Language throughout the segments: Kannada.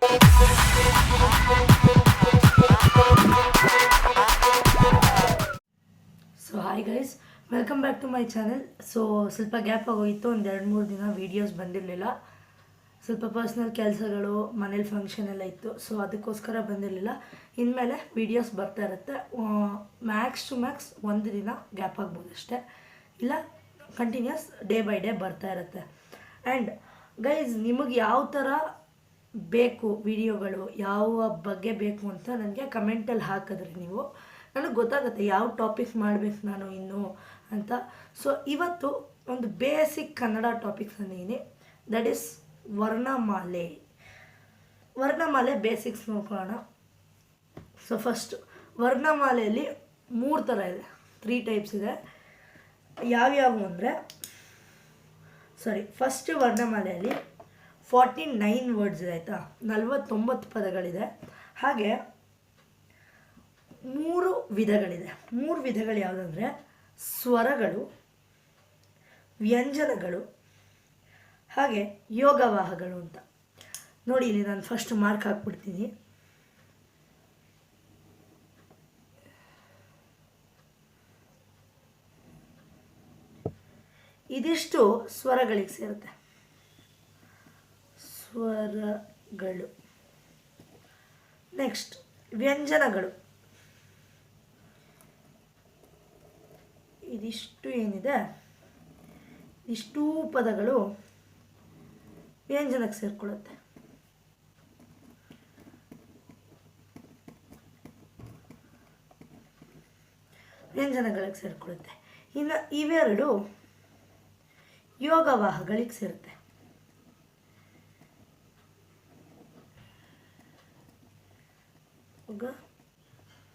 So hi guys welcome back to my channel so ಸ್ವಲ್ಪ ಗ್ಯಾಪ್ ಆಗೋಯಿತು. ಒಂದು ಎರಡು ಮೂರು ದಿನ ವೀಡಿಯೋಸ್ ಬಂದಿರಲಿಲ್ಲ. ಸ್ವಲ್ಪ ಪರ್ಸ್ನಲ್ ಕೆಲಸಗಳು, ಮನೇಲಿ ಫಂಕ್ಷನ್ ಎಲ್ಲ ಇತ್ತು. ಸೊ ಅದಕ್ಕೋಸ್ಕರ ಬಂದಿರಲಿಲ್ಲ. ಇನ್ಮೇಲೆ ವೀಡಿಯೋಸ್ ಬರ್ತಾ ಇರುತ್ತೆ. ಮ್ಯಾಕ್ಸ್ ಟು ಮ್ಯಾಕ್ಸ್ ಒಂದು ದಿನ ಗ್ಯಾಪ್ ಆಗ್ಬೋದು ಅಷ್ಟೇ. ಇಲ್ಲ ಕಂಟಿನ್ಯೂಸ್ ಡೇ ಬೈ ಡೇ ಬರ್ತಾ ಇರುತ್ತೆ. ಆ್ಯಂಡ್ ಗೈಸ್ ನಿಮಗೆ ಯಾವ ಥರ ಬೇಕು ವಿಡಿಯೋಗಳು, ಯಾವ ಬಗ್ಗೆ ಬೇಕು ಅಂತ ನನಗೆ ಕಮೆಂಟಲ್ಲಿ ಹಾಕಿದ್ರಿ ನೀವು. ನನಗೆ ಗೊತ್ತಾಗುತ್ತೆ ಯಾವ ಟಾಪಿಕ್ಸ್ ಮಾಡಬೇಕು ನಾನು ಇನ್ನು ಅಂತ. ಸೊ ಇವತ್ತು ಒಂದು ಬೇಸಿಕ್ ಕನ್ನಡ ಟಾಪಿಕ್ಸ್ ಅಂದಿದ್ದೀನಿ ದಟ್ ಈಸ್ ವರ್ಣಮಾಲೆ. ವರ್ಣಮಾಲೆ ಬೇಸಿಕ್ಸ್ ನೋಡ್ಕೊಳ್ಳೋಣ. ಸೊ ಫಸ್ಟ್ ವರ್ಣಮಾಲೆಯಲ್ಲಿ ಮೂರು ಥರ ಇದೆ ತ್ರೀ ಟೈಪ್ಸ್ ಇದೆ. ಯಾವ್ಯಾವು ಅಂದರೆ ಸಾರಿ ಫಸ್ಟ್ ವರ್ಣಮಾಲೆಯಲ್ಲಿ ಫಾರ್ಟಿ ನೈನ್ ವರ್ಡ್ಸ್ ಇದೆ ಆಯಿತಾ? ನಲವತ್ತೊಂಬತ್ತು ಪದಗಳಿದೆ. ಹಾಗೆ ಮೂರು ವಿಧಗಳಿದೆ. ಮೂರು ವಿಧಗಳು ಯಾವುದಂದರೆ ಸ್ವರಗಳು, ವ್ಯಂಜನಗಳು, ಹಾಗೆ ಯೋಗವಾಹಗಳು ಅಂತ. ನೋಡಿ, ಇಲ್ಲಿ ನಾನು ಫಸ್ಟ್ ಮಾರ್ಕ್ ಹಾಕ್ಬಿಡ್ತೀನಿ. ಇದಿಷ್ಟು ಸ್ವರಗಳಿಗೆ ಸೇರುತ್ತೆ. ಸ್ವರಗಳು. ನೆಕ್ಸ್ಟ್ ವ್ಯಂಜನಗಳು. ಇದಿಷ್ಟು ಏನಿದೆ? ಇಷ್ಟೂ ಪದಗಳು ವ್ಯಂಜನಕ್ಕೆ ಸೇರಿಕೊಳ್ಳುತ್ತೆ. ವ್ಯಂಜನಗಳಿಗೆ ಸೇರಿಕೊಳ್ಳುತ್ತೆ. ಇನ್ನು ಇವೆರಡು ಯೋಗವಾಹಗಳಿಗೆ ಸೇರುತ್ತೆ.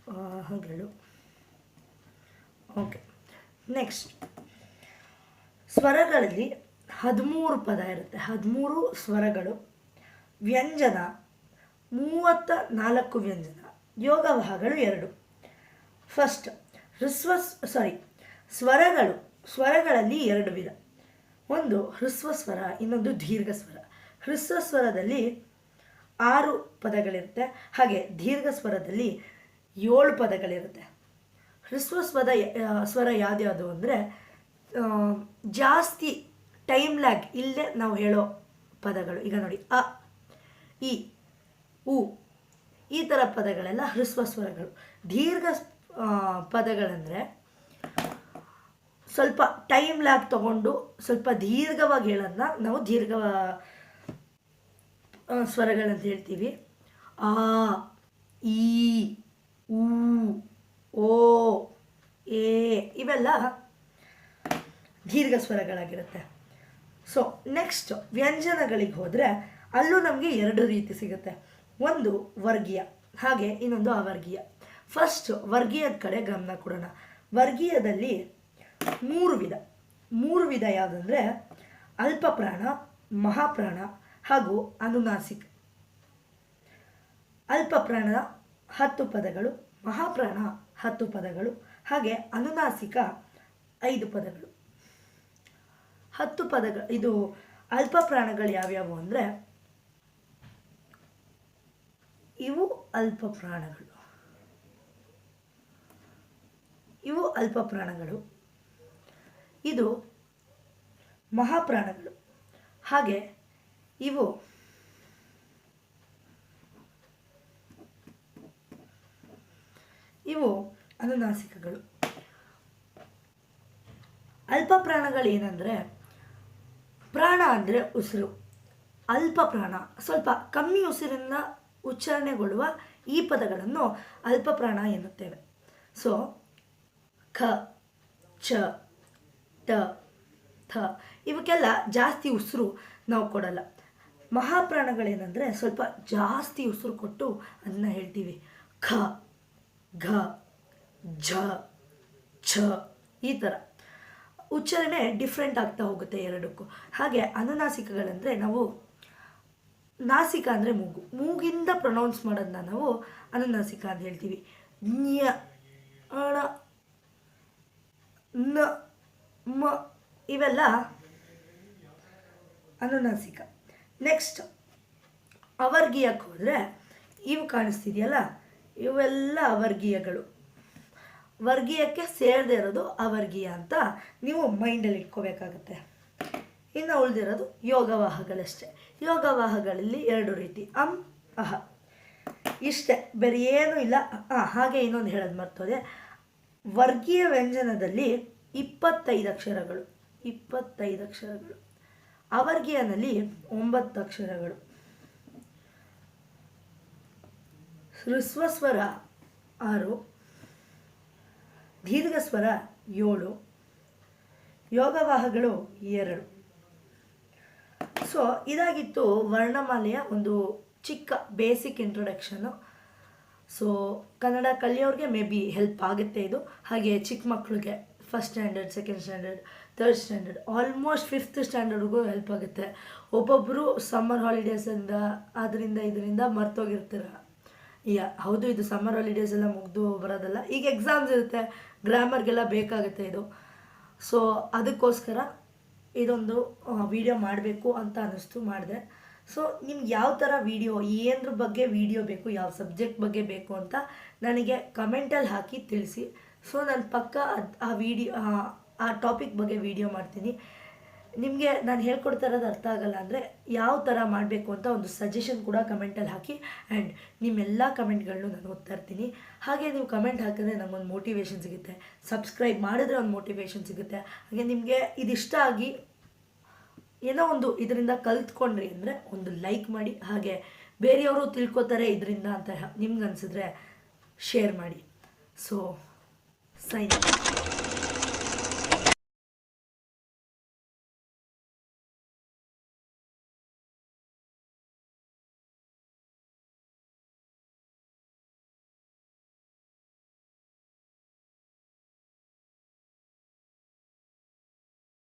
ವಾಹಗಳು ಓಕೆ ನೆಕ್ಸ್ಟ್ ಸ್ವರಗಳಲ್ಲಿ ಹದಿಮೂರು ಪದ ಇರುತ್ತೆ. ಹದಿಮೂರು ಸ್ವರಗಳು. ವ್ಯಂಜನ. ಮೂವತ್ತ ನಾಲ್ಕು ವ್ಯಂಜನ. ಭಾಗಗಳು ಎರಡು. ಫಸ್ಟ್ ಹೃಸ್ವ ಸಾರಿ ಸ್ವರಗಳು. ಸ್ವರಗಳಲ್ಲಿ ಎರಡು ವಿಧ. ಒಂದು ಹೃಸ್ವ ಸ್ವರ, ಇನ್ನೊಂದು ದೀರ್ಘ ಸ್ವರ. ಹೃಸ್ವ ಸ್ವರದಲ್ಲಿ ಆರು ಪದಗಳಿರುತ್ತೆ. ಹಾಗೆ ದೀರ್ಘ ಸ್ವರದಲ್ಲಿ ಏಳು ಪದಗಳಿರುತ್ತೆ. ಹ್ರಸ್ವ ಸ್ವರ ಸ್ವರ ಯಾವ್ದ್ಯಾವುದು ಅಂದರೆ ಜಾಸ್ತಿ ಟೈಮ್ ಲ್ಯಾಗ್ ಇಲ್ಲದೆ ನಾವು ಹೇಳೋ ಪದಗಳು. ಈಗ ನೋಡಿ, ಅ, ಇ, ಉ, ಈ ಥರ ಪದಗಳೆಲ್ಲ ಹೃಸ್ವ ಸ್ವರಗಳು. ದೀರ್ಘ ಪದಗಳಂದರೆ ಸ್ವಲ್ಪ ಟೈಮ್ ಲ್ಯಾಗ್ ತಗೊಂಡು ಸ್ವಲ್ಪ ದೀರ್ಘವಾಗಿ ಹೇಳೋದನ್ನ ನಾವು ದೀರ್ಘ ಸ್ವರಗಳಂತ ಹೇಳ್ತೀವಿ. ಆ, ಈ ಊ ಓ, ಎ, ಇವೆಲ್ಲ ದೀರ್ಘ ಸ್ವರಗಳಾಗಿರುತ್ತೆ. ಸೊ ನೆಕ್ಸ್ಟ್ ವ್ಯಂಜನಗಳಿಗೆ ಹೋದರೆ ಅಲ್ಲೂ ನಮಗೆ ಎರಡು ರೀತಿ ಸಿಗುತ್ತೆ. ಒಂದು ವರ್ಗೀಯ, ಹಾಗೆ ಇನ್ನೊಂದು ಅವರ್ಗೀಯ. ಫಸ್ಟ್ ವರ್ಗೀಯದ ಕಡೆ ಗಮನ ಕೊಡೋಣ. ವರ್ಗೀಯದಲ್ಲಿ ಮೂರು ವಿಧ. ಮೂರು ವಿಧ ಯಾವುದಂದರೆ ಅಲ್ಪಪ್ರಾಣ, ಮಹಾಪ್ರಾಣ ಹಾಗೂ ಅನುನಾಸಿಕ. ಅಲ್ಪಪ್ರಾಣದ ಹತ್ತು ಪದಗಳು, ಮಹಾಪ್ರಾಣ ಹತ್ತು ಪದಗಳು, ಹಾಗೆ ಅನುನಾಸಿಕ ಐದು ಪದಗಳು. ಹತ್ತು ಪದಗಳು ಇದು ಅಲ್ಪ ಪ್ರಾಣಗಳು ಯಾವ್ಯಾವು ಅಂದರೆ, ಇವು ಅಲ್ಪ ಪ್ರಾಣಗಳು ಇವು ಅಲ್ಪ ಪ್ರಾಣಗಳು ಇದು ಮಹಾಪ್ರಾಣಗಳು. ಹಾಗೆ ಇವು. ಇವು ಅನುನಾಸಿಕಗಳು. ಅಲ್ಪ ಪ್ರಾಣಗಳು ಏನಂದರೆ, ಪ್ರಾಣ ಅಂದರೆ ಉಸಿರು. ಅಲ್ಪ ಪ್ರಾಣ, ಸ್ವಲ್ಪ ಕಮ್ಮಿ ಉಸಿರಿನ ಉಚ್ಚಾರಣೆಗೊಳ್ಳುವ ಈ ಪದಗಳನ್ನು ಅಲ್ಪ ಪ್ರಾಣ ಎನ್ನುತ್ತೇವೆ. ಸೊ ಖ, ಚ, ಟ, ಥ, ಇವಕ್ಕೆಲ್ಲ ಜಾಸ್ತಿ ಉಸಿರು ನಾವು ಕೊಡಲ್ಲ. ಮಹಾಪ್ರಾಣಗಳೇನೆಂದರೆ ಸ್ವಲ್ಪ ಜಾಸ್ತಿ ಉಸಿರು ಕೊಟ್ಟು ಅದನ್ನು ಹೇಳ್ತೀವಿ. ಖ, ಘ, ಝ, ಛ ಈ ಥರ ಉಚ್ಚಾರಣೆ ಡಿಫ್ರೆಂಟ್ ಆಗ್ತಾ ಹೋಗುತ್ತೆ ಎರಡಕ್ಕೂ. ಹಾಗೆ ಅನುನಾಸಿಕಗಳಂದರೆ ನಾವು ನಾಸಿಕ ಅಂದರೆ ಮೂಗು. ಮೂಗಿಂದ ಪ್ರೊನೌನ್ಸ್ ಮಾಡೋದನ್ನ ನಾವು ಅನುನಾಸಿಕ ಅಂತ ಹೇಳ್ತೀವಿ. ಜ್ಞ ಅಣ, ನ, ಮ ಇವೆಲ್ಲ ಅನುನಾಸಿಕ. ನೆಕ್ಸ್ಟ್ ಅವರ್ಗೀಯಕ್ಕೆ ಹೋದರೆ ಇವು ಕಾಣಿಸ್ತಿದೆಯಲ್ಲ? ಇವೆಲ್ಲ ಅವರ್ಗೀಯಗಳು. ವರ್ಗೀಯಕ್ಕೆ ಸೇರದೇ ಇರೋದು ಅವರ್ಗೀಯ ಅಂತ ನೀವು ಮೈಂಡಲ್ಲಿ ಇಟ್ಕೋಬೇಕಾಗತ್ತೆ. ಇನ್ನು ಉಳಿದಿರೋದು ಯೋಗವಾಹಗಳಷ್ಟೇ ಯೋಗವಾಹಗಳಲ್ಲಿ ಎರಡು ರೀತಿ. ಅಂ, ಅಹ. ಇಷ್ಟೇ, ಬೇರೆ ಏನೂ ಇಲ್ಲ. ಹಾಗೆ ಇನ್ನೊಂದು ಹೇಳೋದು ಮರ್ತೋದೆ. ವರ್ಗೀಯ ವ್ಯಂಜನದಲ್ಲಿ ಇಪ್ಪತ್ತೈದು ಅಕ್ಷರಗಳು. ಇಪ್ಪತ್ತೈದು ಅಕ್ಷರಗಳು. ಅವರ್ಗೀಯನಲ್ಲಿ ಒಂಬತ್ತು ಅಕ್ಷರಗಳು. ಹೃಸ್ವಸ್ವರ ಆರು ದೀರ್ಘ ಸ್ವರ ಏಳು, ಯೋಗವಾಹಗಳು ಎರಡು. ಸೊ, ಇದಾಗಿತ್ತು ವರ್ಣಮಾಲೆಯ ಒಂದು ಚಿಕ್ಕ ಬೇಸಿಕ್ ಇಂಟ್ರೊಡಕ್ಷನು ಸೊ, ಕನ್ನಡ ಕಲಿಯೋರಿಗೆ ಮೇ ಬಿ ಹೆಲ್ಪ್ ಆಗುತ್ತೆ ಇದು. ಹಾಗೆ ಚಿಕ್ಕ ಮಕ್ಕಳಿಗೆ first standard second standard third standard almost fifth ಸ್ಟ್ಯಾಂಡರ್ಡ್ಗೂ help ಆಗುತ್ತೆ. ಒಬ್ಬೊಬ್ಬರು ಸಮ್ಮರ್ ಹಾಲಿಡೇಸಿಂದ ಅದರಿಂದ, ಇದರಿಂದ ಮರ್ತೋಗಿರ್ತೀರ. ಯಾ ಹೌದು, ಇದು ಸಮ್ಮರ್ ಹಾಲಿಡೇಸ್ ಎಲ್ಲ ಮುಗಿದು ಬರೋದಲ್ಲ. ಈಗ ಎಕ್ಸಾಮ್ಸ್ ಇರುತ್ತೆ, ಗ್ರಾಮರ್ಗೆಲ್ಲ ಬೇಕಾಗುತ್ತೆ ಇದು. ಸೊ ಅದಕ್ಕೋಸ್ಕರ ಇದೊಂದು ವಿಡಿಯೋ ಮಾಡಬೇಕು ಅಂತ ಅನ್ನಿಸ್ತು, ಮಾಡಿದೆ. ಸೊ ನಿಮ್ಗೆ ಯಾವ ಥರ ವೀಡಿಯೋ ಏನ್ರ ಬಗ್ಗೆ ವೀಡಿಯೋ ಬೇಕು, ಯಾವ ಸಬ್ಜೆಕ್ಟ್ ಬಗ್ಗೆ ಬೇಕು ಅಂತ ನನಗೆ ಕಮೆಂಟಲ್ಲಿ ಹಾಕಿ ತಿಳಿಸಿ. ಸೊ ನಾನು ಪಕ್ಕ ಆ ವಿಡಿಯೋ, ಆ ಟಾಪಿಕ್ ಬಗ್ಗೆ ವಿಡಿಯೋ ಮಾಡ್ತೀನಿ. ನಿಮಗೆ ನಾನು ಹೇಳ್ಕೊಡ್ತಾ ಇರೋದು ಅರ್ಥ ಆಗಲ್ಲ ಅಂದರೆ ಯಾವ ಥರ ಮಾಡಬೇಕು ಅಂತ ಒಂದು ಸಜೆಷನ್ ಕೂಡ ಕಮೆಂಟಲ್ಲಿ ಹಾಕಿ ಆ್ಯಂಡ್ ನಿಮ್ಮೆಲ್ಲ ಕಮೆಂಟ್ಗಳನ್ನೂ ನಾನು ಓದ್ತಾ ಇರ್ತೀನಿ. ಹಾಗೆ ನೀವು ಕಮೆಂಟ್ ಹಾಕಿದ್ರೆ ನಮಗೊಂದು ಮೋಟಿವೇಶನ್ ಸಿಗುತ್ತೆ. ಸಬ್ಸ್ಕ್ರೈಬ್ ಮಾಡಿದ್ರೆ ಒಂದು ಮೋಟಿವೇಶನ್ ಸಿಗುತ್ತೆ. ಹಾಗೆ ನಿಮಗೆ ಇದಿಷ್ಟ ಆಗಿ ಏನೋ ಒಂದು ಇದರಿಂದ ಕಲ್ತ್ಕೊಂಡ್ರಿ ಅಂದರೆ ಒಂದು ಲೈಕ್ ಮಾಡಿ, ಹಾಗೆ ಬೇರೆಯವರು ತಿಳ್ಕೊತಾರೆ ಇದರಿಂದ ಅಂತ ನಿಮ್ಗೆ ಅನಿಸಿದ್ರೆ ಶೇರ್ ಮಾಡಿ. ಸೊ さよ。